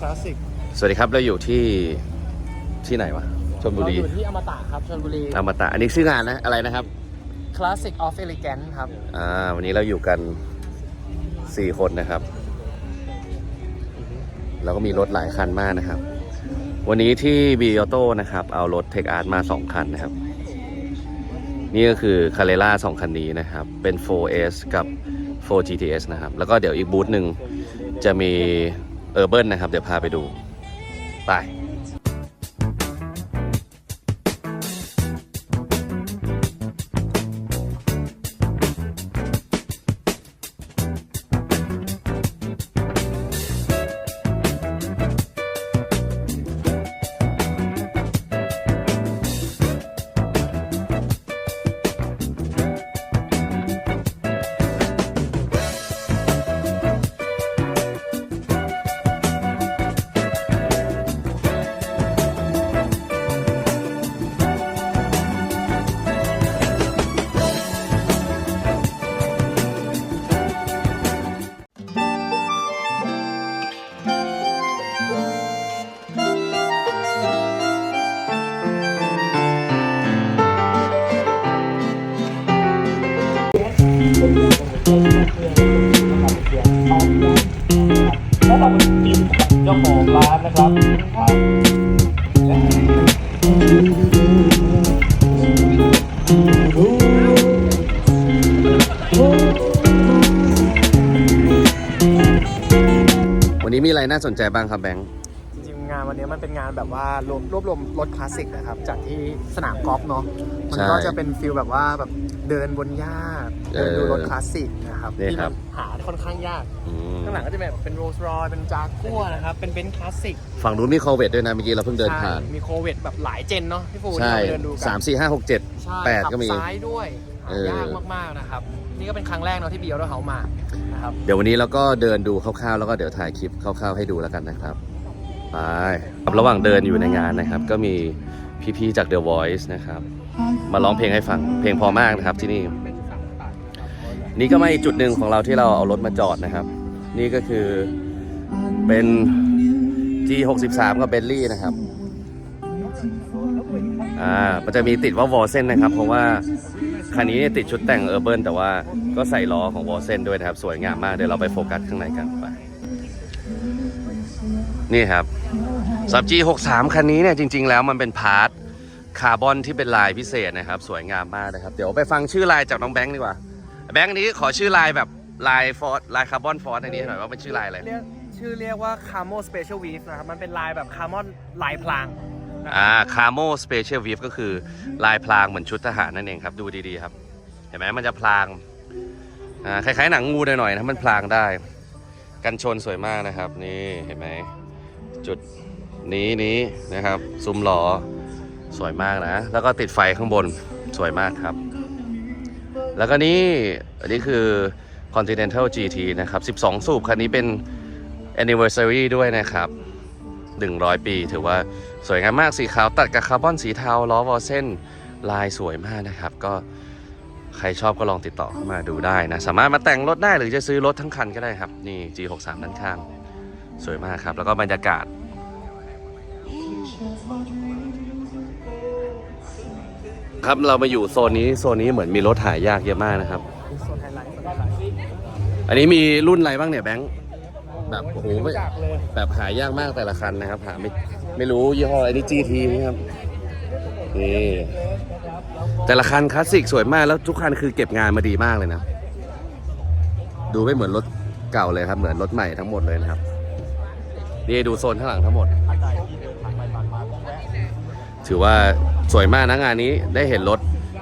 คลาสสิกสวัสดีครับเราอยู่ที่ที่ไหนวะชลบุเรารีอยู่ที่อมตะครับชลบุรีอมตะอันนี้ชื่องานนะอะไรนะครับ Classic of Elegance ครับ อ่าวันนี้เราอยู่กันสี่คนนะครับแล้วก็มีรถหลายคันมากนะครับ วันนี้ที่บีออโต้นะครับ เอารถเทคอาร์ตมาสองคันนะครับ นี่ก็คือคาเรล่าสองคันนี้นะครับ เป็น 4S กับ 4 GTS นะครับ แล้วก็เดี๋ยวอีกบูธหนึ่งจะมี เออร์เบิร์นนะครับ เดี๋ยวพาไปดู ไป นนะครับวันนี้มีอะไรน่าสนใจบ้างครับแบงค์ จริงๆงานวันนี้มันเป็นงานแบบว่ารวมรวบรวมรถคลาสสิกนะครับจากที่สนามกอล์ฟเนาะมันก็จะเป็นฟิลแบบว่าแบบ เดินบนหญ้าเดินดูรถคลาสสิกนะครับที่มันหาค่อนข้างยาก อืมข้างหลังก็จะแบบเป็นโรลส์รอยเป็นจากัวนะครับ เป็นเบนซ์คลาสสิกฝั่งนู้นมีโควิดด้วยนะเมื่อกี้เราเพิ่งเดินผ่านใช่มีโควิดแบบหลายเจนเนาะพี่ฟูที่ใช่เราไปเดินดูกัสามสี่ห้าหกเจ็ด ใช่แปดขับก็มีซ้ายด้วยหายากมากๆนะครับ นี่ก็เป็นครั้งแรกเนาะที่เบียร์ด้วยเขามานะครับ เดี๋ยววันนี้เราก็เดินดูคร่าวๆ แล้วก็เดี๋ยวถ่ายคลิปคร่าวๆ ให้ดูแล้วกันนะครับ ไปครับระหว่างเดินอยู่ในงานนะครับ ก็มีพี่ๆ จาก The Voice นะครับ มาร้องเพลงให้ฟัง เพลงพอมากนะครับที่นี่ นี่ก็มาอีกจุดหนึ่งของเราที่เราเอารถมาจอดนะครับ นี่ก็คือเป็น G63 กับเบลลี่นะครับ อ่า มันจะมีติดว่าวอลเซนนะครับ เพราะว่าคันนี้เนี่ยติดชุดแต่งเออร์เบิร์แต่ว่าก็ใส่ล้อของวอลเซนด้วยนะครับ สวยงามมาก เดี๋ยวเราไปโฟกัสข้างในกันไป นี่ครับสับ G63 คันนี้เนี่ยจริง ๆ แล้วมันเป็นพาร์ท คาร์บอนที่เป็นลายพิเศษนะครับ สวยงามมากนะครับ เดี๋ยวไปฟังชื่อลายจากน้องแบงค์ดีกว่า แบงค์อันนี้ขอชื่อลายแบบลายฟอร์ดลายคาร์บอนฟอร์ดอันนี้หน่อยว่าเป็นชื่อลายอะไรเรียกชื่อเรียกว่า Camo Special Weave นะครับ มันเป็นลายแบบคาร์มอนลายพลางนะครับอ่าคาร์โมสเปเชียลวีฟก็คือลายพลางเหมือนชุดทหารนั่นเองครับ ดูดีๆครับ เห็นไหมมันจะพลางอ่าคล้ายๆหนังงูหน่อยๆนะมันพลางได้ กันชนสวยมากนะครับ นี่เห็นไหมจุดนี้นี้นะครับซุ้มล้อ สวยมากนะ แล้วก็ติดไฟข้างบนสวยมากครับ แล้วก็นี่อันนี้คือ Continental GT นะครับ 12 สูบคันนี้เป็น anniversary ด้วยนะครับ 100 ปี ถือว่าสวยงามมากสีขาวตัดกับคาร์บอนสีเทาล้อวอลเส้นลายสวยมากนะครับ ก็ใครชอบก็ลองติดต่อเข้ามาดูได้นะ สามารถมาแต่งรถได้หรือจะซื้อรถทั้งคันก็ได้ครับ นี่ G63 ด้านข้าง สวยมากครับ แล้วก็บรรยากาศ ครับเรามาอยู่โซนนี้โซนนี้เหมือนมีรถหายากเยอะมากนะครับ โซนไฮไลท์โซนไฮไลท์อันนี้มีรุ่นอะไรบ้างเนี่ยแบงค์แบบโอ้โหไม่จักเลยแบบหายากมากแต่ละคันนะครับหาไม่ไม่รู้ยี่ห้ออะไรนี่ GT นี่ครับนี่แต่ละคันคลาสสิกสวยมากแล้วทุกคันคือเก็บงานมาดีมากเลยนะ ดูไม่เหมือนรถเก่าเลยครับ เหมือนรถใหม่ทั้งหมดเลยนะครับนี่ดูโซนข้างหลังทั้งหมด ถือว่าสวยมากนะงานนี้ได้เห็นรถ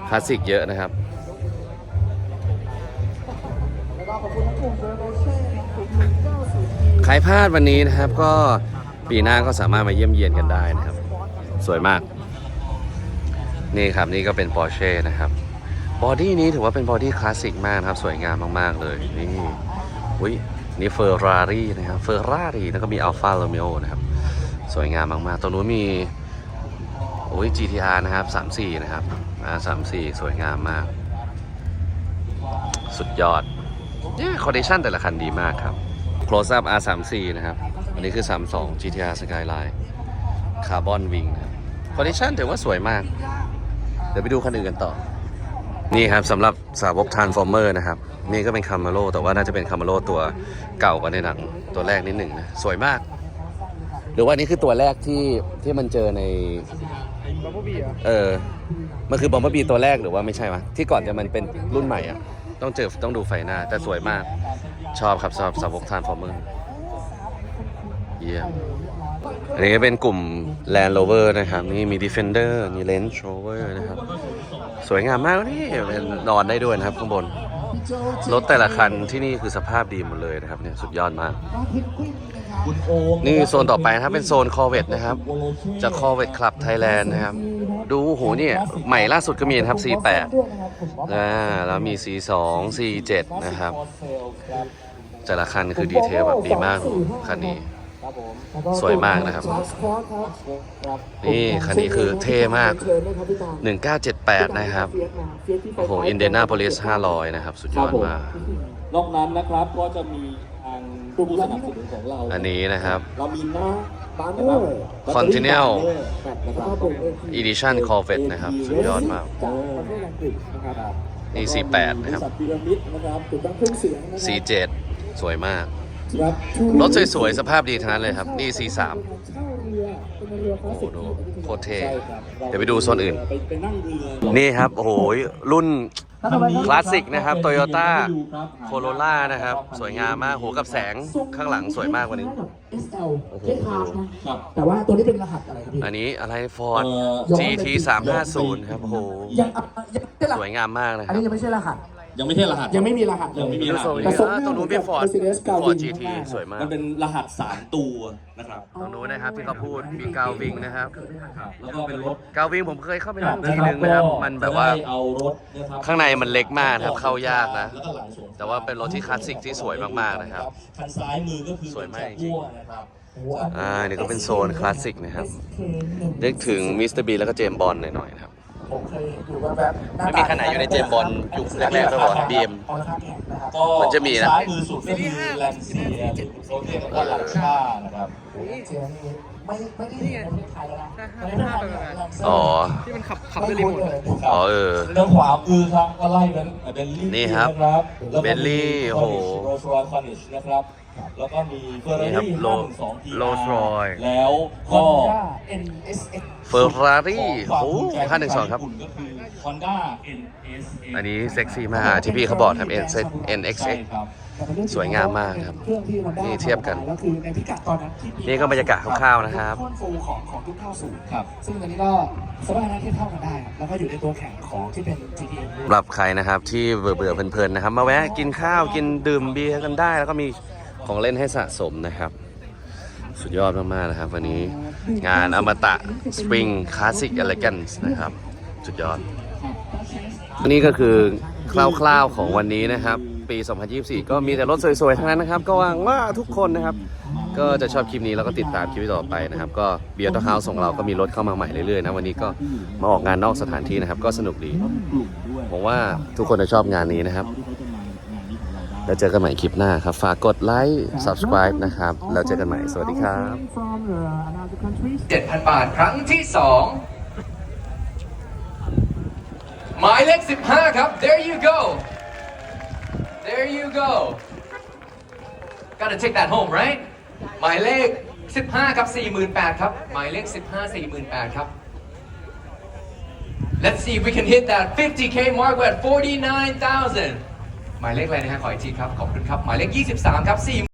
คลาสสิกเยอะนะครับใครพลาดวันนี้นะครับ ก็ปีหน้าก็สามารถมาเยี่ยมเยียนกันได้นะครับ สวยมาก นี่ครับนี่ก็เป็น Porsche นะครับบอดี้นี้ถือว่าเป็นบอดี้คลาสสิกมากนะครับ สวยงามมาก ๆ เลยนี่อุ้ยนี่เฟอร์รารี่นะครับเฟอร์รารี่แล้วก็มี Alfa Romeo นะครับ สวยงามมาก ๆตรงนู้นมี โอ้ย GTR นะครับ 34 นะครับอ่า34 สวยงามมาก สุดยอดเนี่ยคอนดิชันแต่ละคันดีมากครับ Close up R34 นะครับ อันนี้คือ 32 GTR Skyline Carbon Wing นะครับคอนดิชันถือว่าสวยมาก เดี๋ยวไปดูคันอื่นกันต่อ นี่ครับสำหรับสาวก Transformer นะครับ นี่ก็เป็นคา m มาโ o แต่ว่าน่าจะเป็นคา m มาโ o ตัวเก่ากว่าในหนังตัวแรกนิดหนึ่งนะ สวยมาก หรือว่านี่คือตัวแรกที่ที่มันเจอใน บับเบิลบีอะเออ มันคือบอมเบอร์บีตัวแรกหรือว่าไม่ใช่วะที่ก่อนจะมันเป็นรุ่นใหม่อะ ต้องเจอต้องดูไฟหน้า แต่สวยมาก ชอบครับสำหรับสาวก Transformer เยี่ยมอันนี้ก็เป็นกลุ่ม Land Rover นะครับ นี่มี Defender มี Range Rover นะครับ สวยงามมากนี่เป็นนอนได้ด้วยนะครับข้างบน รถแต่ละคันที่นี่คือสภาพดีหมดเลยนะครับเนี่ยสุดยอดมาก นี่โซนต่อไปนะครับเป็นโซน Corvette นะครับ จาก Corvette Club Thailand นะครับ ดูโหเนี่ยใหม่ล่าสุดก็มีนะครับ C8 นะแล้วมี C2 C7 นะครับ แต่ละคันคือดีเทลแบบดีมากคันนี้ สวยมากนะครับ นี่คันนี้คือเท่มาก 1978 นะครับ โอ้โหอินเดนาโพลิส500 นะครับ สุดยอดมากนอกนั้นนะครับก็จะมีทางผู้สนับสนุนของเรา อันนี้นะครับเรามีหน้าบานเนนะอครับร์ Continental นะครับ Edition Corvette นะครับ สุดยอดมากจากประเทศอังกฤษนะครับนี่ C8 นะครับบริษัทพีระมิดนะครับติดตั้งเครื่องเสียงนะครับ C7 สวยมากค รับรถสวยๆ สภาพดีทั้งนั้นเลยครับ นี่ C3 เช่าเรือเป็นเรือคลาโอ้สโหสิกดูโคตรเท่ใช่ครับเดี๋ยวไปดูโซนอื่นไปไปนั่งเรือนี่ครับ โอ้โห รุ่นคลาสสิกนะครับเป็ Toyota ให้ดูครับโคโรล่านะครับ สวยงามมากโหกับแสงข้างหลังสวยมากกว่านี้ SL โอ้โหเท่คาร์นะครับแต่ว่าตัวนี้เป็นรหัสอะไรครับพี่อันนี้อะไร Ford เอ่อ GT 350 ครับโอ้โหยังอะยังไม่ใช่รสหัวยสงามมากนะคอันรับนี้ยังไม่ใช่รหัส ยังไม่ใช่รหัส ยังไม่มีรหัสเลยยังไม่มีรหัสแต่ทรงตรงนู้นเป็น Ford Mercedes Gauwing Ford GT มากๆสวยมาก มันเป็นรหัสสามตัวนะครับตรงนู้นนะครับที่เขาพูดมีกาววิงนะครับแล้วก็เป็นรถกาววิงผมเคยเข้าไปนั่งทีนึงนะครับ มันแบบว่า จะได้เอารถนะครับข้างในมันเล็กมากนะครับเข้ายากนะแล้วก็หลายส่วนแต่ว่าเป็นรถที่คลาสสิกที่สวยมากๆนะครับคันซ้ายมือก็คือสวยมากจริงพ่วนะครับ อ่านี่ก็เป็นโซนคลาสสิกนะครับนึกถึงมิสเตอร์บีแล้วก็เจมส์บอลหน่อยๆนะครับ ผมเคยเห็นอยู่แบบแบบหน้าไม่มีคันไหนอยู่ในเจมส์บอลยุคแรกๆด้วยวะ BM ออลคาแข่งนะครับ ก็มันจะมีนะ ซ้ายมือสุดก็คือแลนเซียหรือเขาเรียกว่าลังค่านะครับ เจมส์นี่ไม่ไม่ได้เห็นในประเทศไทยแล้วนะในประเทศไทยเนี่ยแลนเซอร์อ๋อ ที่มันขับขับด้วยรีโมทอ๋อเออด้านขวามือครับก็ไล่เป็นเบลลี่นี่ครับนะครับแล้วก็มี Bentley โอ้โห โรลส์รอยซ์คอนิชนะครับ แล้วก็มีเฟอร์รานี่ครับรี่ Rolls- 512 TR Rolls Royce แล้วก็ Honda NSX เฟอร์รารี่ของโอ้ความภูมิใจห้าหนึ่งสองครับญี่ปุ่นก็คือ Honda NSX อันนี้เซ็กซี่มากที่พี่เขาบอกครับ NX ใช่ NXX ครับแต่เป็นเรื่องสวยงามมากครับเครื่องที่ Honda นี่เทียบกันแล้วคือในพิกัดตอนนั้นที่ปีนี่ก็บรรยากาศคร่าวๆนะครับโค่นฟูของของทุกเข้าสู่ครับ ซึ่งอันนี้ก็สบายนะที่เท่ากันได้ครับแล้วก็อยู่ในตัวแข่งของที่เป็น GTM ด้วยสำหรับใครนะครับที่เบื่อเบื่อๆเพลินๆนะครับ มาแวะกินข้าวกินดื่มเบียร์กันได้ แล้วก็มี ของเล่นให้สะสมนะครับ สุดยอดมากๆนะครับ วันนี้งานอมตะ Spring Classic Elegance นะครับ สุดยอด นี่ก็คือคร่าวๆของวันนี้นะครับ ปี 2024 ก็มีแต่รถสวยๆทั้งนั้นนะครับ ก็หวังว่าทุกคนนะครับ ก็จะชอบคลิปนี้แล้วก็ติดตามคลิปต่อไปนะครับ ก็เบียร์ทเฮาส์ของเราก็มีรถเข้ามาใหม่เรื่อยๆนะวันนี้ก็มาออกงานนอกสถานที่นะครับ ก็สนุกดีผมว่าทุกคนจะชอบงานนี้นะครับ แล้วเจอกันใหม่คลิปหน้าครับ ฝากกดไลค์ subscribe นะครับ แล้วเจอกันใหม่ สวัสดีครับ 7,000 บาทครั้งที่ 2 หมายเลข 15 ครับ there you go there you go gotta take that home right หมายเลข 15 ครับ 48,000 ครับ หมายเลข 15 48,000 ครับ Let's see if we can hit that 50k mark. We're at 49,000. หมายเลขอะไรนะฮะขออีกทีครับ ขอบคุณครับ หมายเลข 23 ครับ